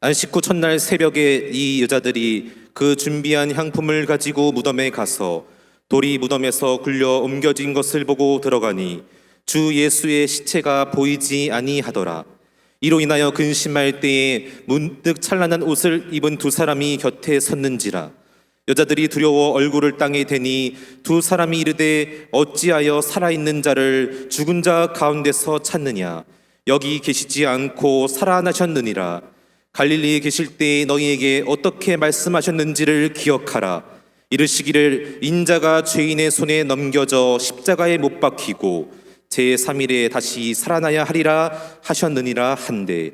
안식 후 첫날 새벽에 이 여자들이 그 준비한 향품을 가지고 무덤에 가서 돌이 무덤에서 굴려 옮겨진 것을 보고 들어가니 주 예수의 시체가 보이지 아니하더라. 이로 인하여 근심할 때에 문득 찬란한 옷을 입은 두 사람이 곁에 섰는지라. 여자들이 두려워 얼굴을 땅에 대니 두 사람이 이르되 어찌하여 살아있는 자를 죽은 자 가운데서 찾느냐 여기 계시지 않고 살아나셨느니라 갈릴리에 계실 때 너희에게 어떻게 말씀하셨는지를 기억하라. 이르시기를 인자가 죄인의 손에 넘겨져 십자가에 못 박히고 제3일에 다시 살아나야 하리라 하셨느니라 한데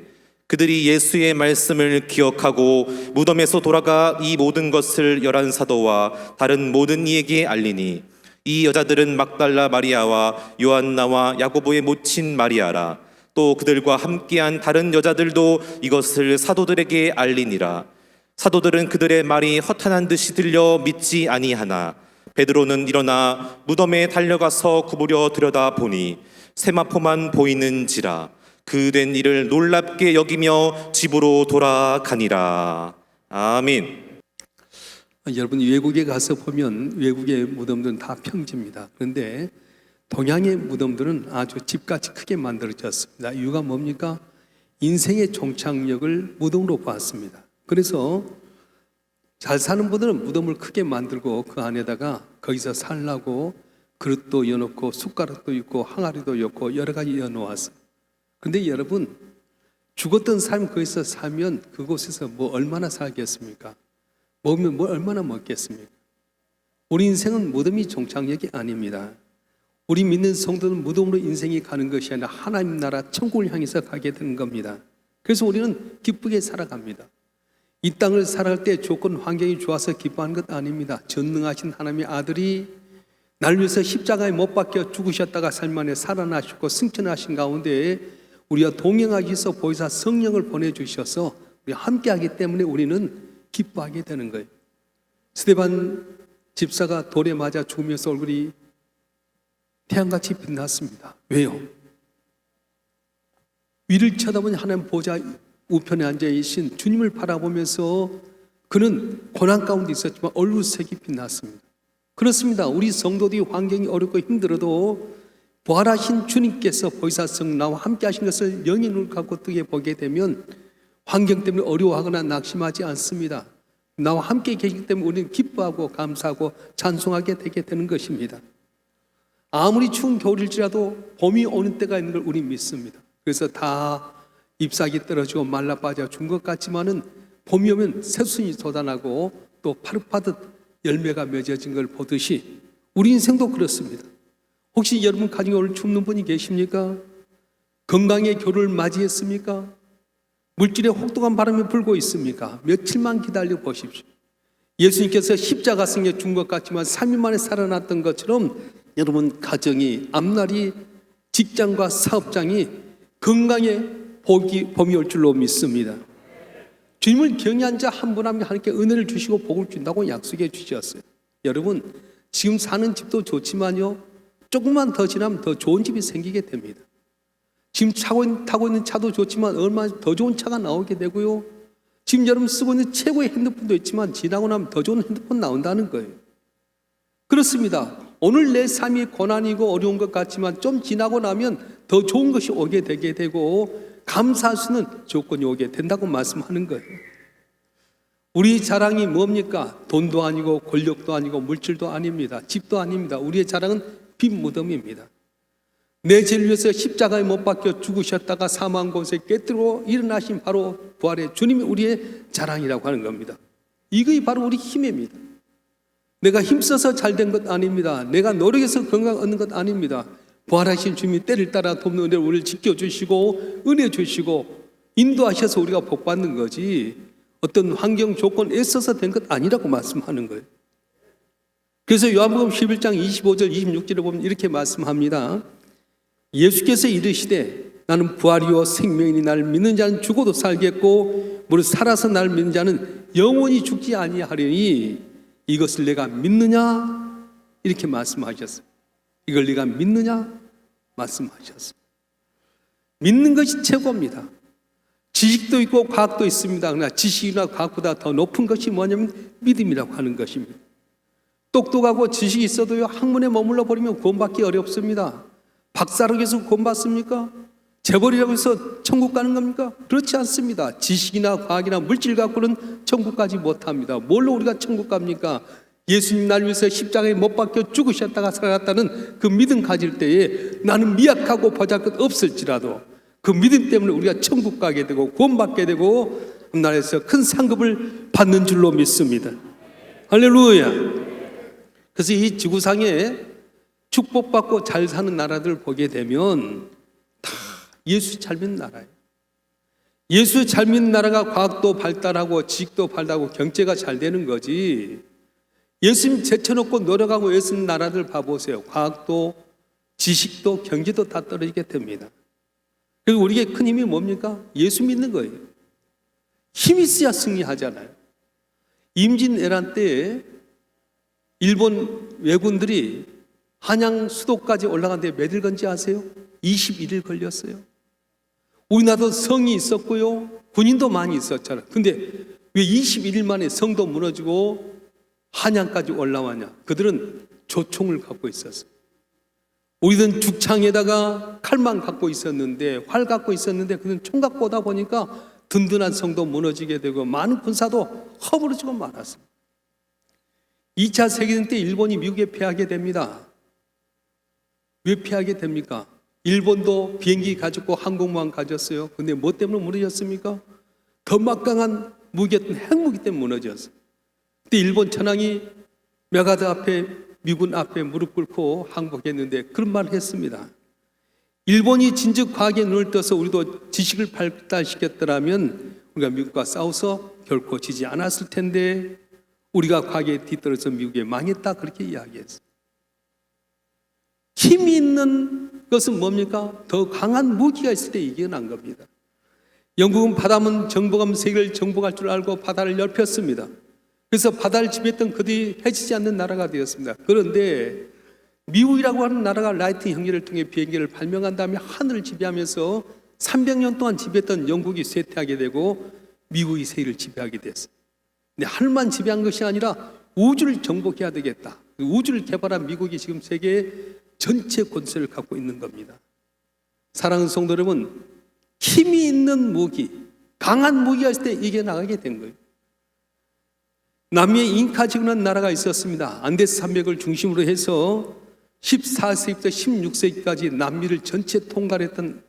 그들이 예수의 말씀을 기억하고 무덤에서 돌아가 이 모든 것을 열한 사도와 다른 모든 이에게 알리니 이 여자들은 막달라 마리아와 요한나와 야고보의 모친 마리아라 또 그들과 함께한 다른 여자들도 이것을 사도들에게 알리니라 사도들은 그들의 말이 허탄한 듯이 들려 믿지 아니하나 베드로는 일어나 무덤에 달려가서 구부려 들여다 보니 세마포만 보이는지라 그 된 일을 놀랍게 여기며 집으로 돌아가니라 아멘. 여러분 외국에 가서 보면 외국의 무덤들은 다 평지입니다. 그런데 동양의 무덤들은 아주 집같이 크게 만들어졌습니다. 이유가 뭡니까? 인생의 종착역을 무덤으로 봤습니다. 그래서 잘 사는 분들은 무덤을 크게 만들고 그 안에다가 거기서 살라고 그릇도 여놓고 숟가락도 있고 항아리도 있고 여러 가지 여놓았어요. 근데 여러분 죽었던 사람이 거기서 살면 그곳에서 뭐 얼마나 살겠습니까? 먹으면 뭘 얼마나 먹겠습니까? 우리 인생은 무덤이 종착역이 아닙니다. 우리 믿는 성도는 무덤으로 인생이 가는 것이 아니라 하나님 나라 천국을 향해서 가게 되는 겁니다. 그래서 우리는 기쁘게 살아갑니다. 이 땅을 살아갈 때 조건 환경이 좋아서 기뻐하는 것 아닙니다. 전능하신 하나님의 아들이 날 위해서 십자가에 못 박혀 죽으셨다가 살만에 살아나셨고 승천하신 가운데 우리와 동행하기 위해서 보이사 성령을 보내주셔서 우리 함께하기 때문에 우리는 기뻐하게 되는 거예요. 스테반 집사가 돌에 맞아 죽으면서 얼굴이 태양같이 빛났습니다. 왜요? 위를 쳐다보니 하나님 보좌 우편에 앉아 계신 주님을 바라보면서 그는 고난 가운데 있었지만 얼굴색이 빛났습니다. 그렇습니다. 우리 성도들이 환경이 어렵고 힘들어도 부활하신 주님께서 보이사성 나와 함께 하신 것을 영의 눈을 갖고 뜨게 보게 되면 환경 때문에 어려워하거나 낙심하지 않습니다. 나와 함께 계시기 때문에 우리는 기뻐하고 감사하고 찬송하게 되게 되는 것입니다. 아무리 추운 겨울일지라도 봄이 오는 때가 있는 걸 우리 믿습니다. 그래서 다 잎사귀 떨어지고 말라 빠져 준 것 같지만은 봄이 오면 새순이 돋아나고 또 파릇파릇 열매가 맺어진 걸 보듯이 우리 인생도 그렇습니다. 혹시 여러분 가정에 오늘 춥는 분이 계십니까? 건강의 겨울을 맞이했습니까? 물질의 혹독한 바람이 불고 있습니까? 며칠만 기다려 보십시오. 예수님께서 십자가 승에 준 것 같지만 3일 만에 살아났던 것처럼 여러분 가정이 앞날이 직장과 사업장이 건강에 복이 봄이 올 줄로 믿습니다. 주님을 경외한 자 한 분 한 분 하나님께 은혜를 주시고 복을 준다고 약속해 주셨어요. 여러분 지금 사는 집도 좋지만요 조금만 더 지나면 더 좋은 집이 생기게 됩니다. 지금 차고, 타고 있는 차도 좋지만 얼마 더 좋은 차가 나오게 되고요. 지금 여러분 쓰고 있는 최고의 핸드폰도 있지만 지나고 나면 더 좋은 핸드폰 나온다는 거예요. 그렇습니다. 오늘 내 삶이 고난이고 어려운 것 같지만 좀 지나고 나면 더 좋은 것이 오게 되게 되고 감사할 수 있는 조건이 오게 된다고 말씀하는 거예요. 우리 자랑이 뭡니까? 돈도 아니고 권력도 아니고 물질도 아닙니다. 집도 아닙니다. 우리의 자랑은 빈 무덤입니다. 내 죄를 위해서 십자가에 못 박혀 죽으셨다가 사망 곳에 깨뜨려 일어나신 바로 부활의 주님이 우리의 자랑이라고 하는 겁니다. 이것이 바로 우리 힘입니다. 내가 힘써서 잘 된 것 아닙니다. 내가 노력해서 건강 얻는 것 아닙니다. 부활하신 주님이 때를 따라 돕는 은혜를 우리를 지켜주시고 은혜 주시고 인도하셔서 우리가 복받는 거지 어떤 환경 조건 애써서 된 것 아니라고 말씀하는 거예요. 그래서 요한복음 11장 25절 26절에 보면 이렇게 말씀합니다. 예수께서 이르시되 나는 부활이요 생명이니 나를 믿는 자는 죽어도 살겠고 무릇 살아서 나를 믿는 자는 영원히 죽지 아니하리니 이것을 내가 믿느냐 이렇게 말씀하셨어요. 이걸 네가 믿느냐 말씀하셨습니다. 믿는 것이 최고입니다. 지식도 있고 과학도 있습니다. 그러나 지식이나 과학보다 더 높은 것이 뭐냐면 믿음이라고 하는 것입니다. 똑똑하고 지식이 있어도요 학문에 머물러 버리면 구원받기 어렵습니다. 박사로 계속 구원받습니까? 재벌이라고 해서 천국 가는 겁니까? 그렇지 않습니다. 지식이나 과학이나 물질 갖고는 천국 가지 못합니다. 뭘로 우리가 천국 갑니까? 예수님 날 위해서 십자가에 못 박혀 죽으셨다가 살아났다는 그 믿음 가질 때에 나는 미약하고 보잘것 없을지라도 그 믿음 때문에 우리가 천국 가게 되고 구원받게 되고 나라에서 큰 상급을 받는 줄로 믿습니다. 할렐루야. 그래서 이 지구상에 축복받고 잘 사는 나라들 보게 되면 다 예수 잘 믿는 나라예요. 예수 잘 믿는 나라가 과학도 발달하고 지식도 발달하고 경제가 잘 되는 거지. 예수님 제쳐놓고 노력하고 애쓰는 나라들 봐보세요. 과학도 지식도 경제도 다 떨어지게 됩니다. 그리고 우리에게 큰 힘이 뭡니까? 예수 믿는 거예요. 힘이 있어야 승리하잖아요. 임진왜란 때 일본 왜군들이 한양 수도까지 올라갔는데 몇일 건지 아세요? 21일 걸렸어요. 우리나라도 성이 있었고요. 군인도 많이 있었잖아요. 근데 왜 21일 만에 성도 무너지고 한양까지 올라왔냐? 그들은 조총을 갖고 있었어요. 우리는 죽창에다가 칼만 갖고 있었는데 활 갖고 있었는데 그는 총 갖고 오다 보니까 든든한 성도 무너지게 되고 많은 군사도 허부러지고 말았습니다. 2차 세계대전 때 일본이 미국에 패하게 됩니다. 왜 패하게 됩니까? 일본도 비행기 가졌고 항공모함 가졌어요. 근데 뭐 때문에 무너졌습니까? 더 막강한 무기였던 핵무기 때문에 무너졌어요. 그때 일본 천황이 메가드 앞에 미군 앞에 무릎 꿇고 항복했는데 그런 말을 했습니다. 일본이 진즉 과학에 눈을 떠서 우리도 지식을 발달시켰더라면 우리가 미국과 싸워서 결코 지지 않았을 텐데 우리가 과학에 뒤떨어져 미국에 망했다 그렇게 이야기했어요. 힘이 있는 것은 뭡니까? 더 강한 무기가 있을 때 이겨난 겁니다. 영국은 바다문 정복하면 세계를 정복할 줄 알고 바다를 넓혔습니다. 그래서 바다를 지배했던 그들이 해지지 않는 나라가 되었습니다. 그런데 미국이라고 하는 나라가 라이트 형제를 통해 비행기를 발명한 다음에 하늘을 지배하면서 300년 동안 지배했던 영국이 쇠퇴하게 되고 미국이 세계를 지배하게 됐어요. 근데 하늘만 지배한 것이 아니라 우주를 정복해야 되겠다. 그 우주를 개발한 미국이 지금 세계 전체 권세를 갖고 있는 겁니다. 사랑하는 성도 여러분, 힘이 있는 무기, 강한 무기가 있을 때 이게 나가게 된 거예요. 남미에 잉카 지구라는 나라가 있었습니다. 안데스 산맥을 중심으로 해서 14세기부터 16세기까지 남미를 전체 통괄했던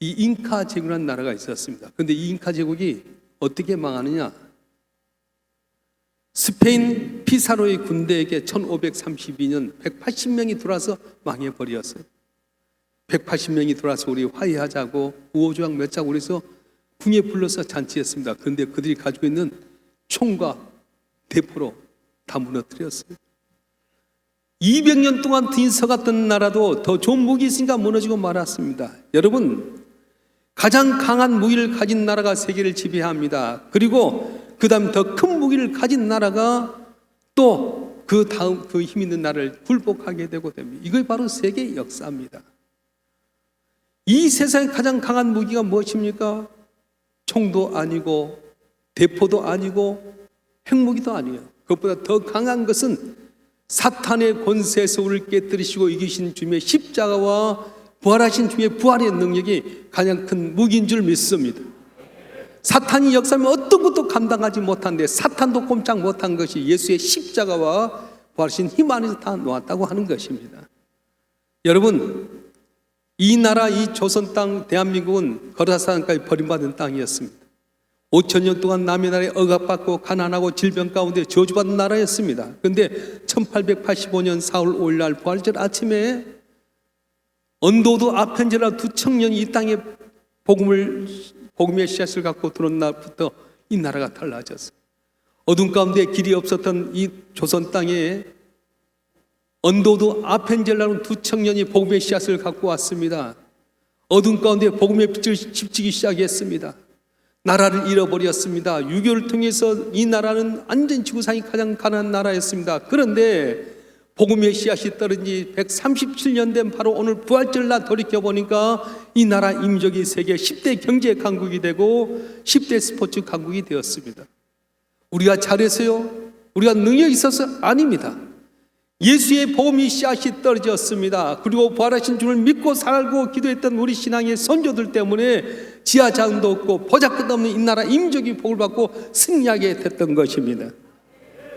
이 잉카 제국이라는 나라가 있었습니다. 그런데 이 잉카 제국이 어떻게 망하느냐? 스페인 피사로의 군대에게 1532년 180명이 들어와서 망해버렸어요. 180명이 들어와서 우리 화해하자고 우호조약 맺자고 그래서 궁에 불러서 잔치했습니다. 그런데 그들이 가지고 있는 총과 대포로 다 무너뜨렸어요. 200년 동안 딘서갔던 나라도 더 좋은 무기 있으니까 무너지고 말았습니다. 여러분, 가장 강한 무기를 가진 나라가 세계를 지배합니다. 그리고 그 다음 더 큰 무기를 가진 나라가 또 그 다음 그 힘 있는 나라를 굴복하게 되고 됩니다. 이게 바로 세계의 역사입니다. 이 세상에 가장 강한 무기가 무엇입니까? 총도 아니고 대포도 아니고 핵무기도 아니에요. 그것보다 더 강한 것은 사탄의 권세에서 우리를 깨뜨리시고 이기신 주님의 십자가와 부활하신 주님의 부활의 능력이 가장 큰 무기인 줄 믿습니다. 사탄이 역사하면 어떤 것도 감당하지 못한데 사탄도 꼼짝 못한 것이 예수의 십자가와 부활하신 힘 안에서 다 놓았다고 하는 것입니다. 여러분, 이 나라, 이 조선 땅, 대한민국은 거라산까지 버림받은 땅이었습니다. 5천 년 동안 남의 나라에 억압받고 가난하고 질병 가운데 저주받은 나라였습니다. 그런데 1885년 4월 5일 날 부활절 아침에 언도도 아펜젤라 두 청년이 이 땅에 복음을 복음의 씨앗을 갖고 들어온 날부터 이 나라가 달라졌어요. 어둠 가운데 길이 없었던 이 조선 땅에 언도도 아펜젤라는 두 청년이 복음의 씨앗을 갖고 왔습니다. 어둠 가운데 복음의 빛을 집지기 시작했습니다. 나라를 잃어버렸습니다. 유교를 통해서 이 나라는 안전 지구상이 가장 가난한 나라였습니다. 그런데 복음의 씨앗이 떨어진 지 137년 된 바로 오늘 부활절날 돌이켜 보니까 이 나라 임적이 세계 10대 경제 강국이 되고 10대 스포츠 강국이 되었습니다. 우리가 잘해서요? 우리가 능력이 있어서 아닙니다. 예수의 복음이 씨앗이 떨어졌습니다. 그리고 부활하신 주를 믿고 살고 기도했던 우리 신앙의 선조들 때문에 지하장도 없고 보잘것 없는 이 나라 임적이 복을 받고 승리하게 됐던 것입니다.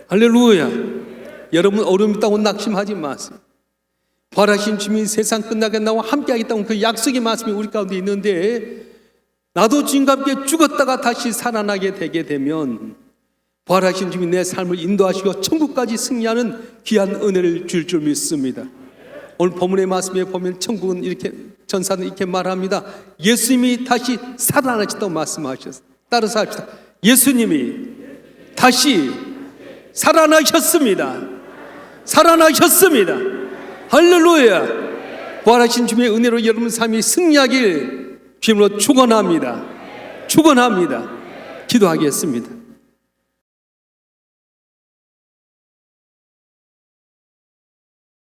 할렐루야. 여러분 어려움 있다고 낙심하지 마세요. 부활하신 주님이 세상 끝나겠다고 함께 하겠다고 그 약속의 말씀이 우리 가운데 있는데 나도 주님과 함께 죽었다가 다시 살아나게 되게 되면 부활하신 주님이 내 삶을 인도하시고 천국까지 승리하는 귀한 은혜를 줄 줄 믿습니다. 오늘 본문의 말씀에 보면 천국은 이렇게 전사는 이렇게 말합니다. 예수님이 다시 살아나셨다고 말씀하셨어요. 따라서 합시다. 예수님이 다시 살아나셨습니다. 살아나셨습니다. 할렐루야. 부활하신 주님의 은혜로 여러분 삶이 승리하길 주님으로 축원합니다. 축원합니다. 기도하겠습니다.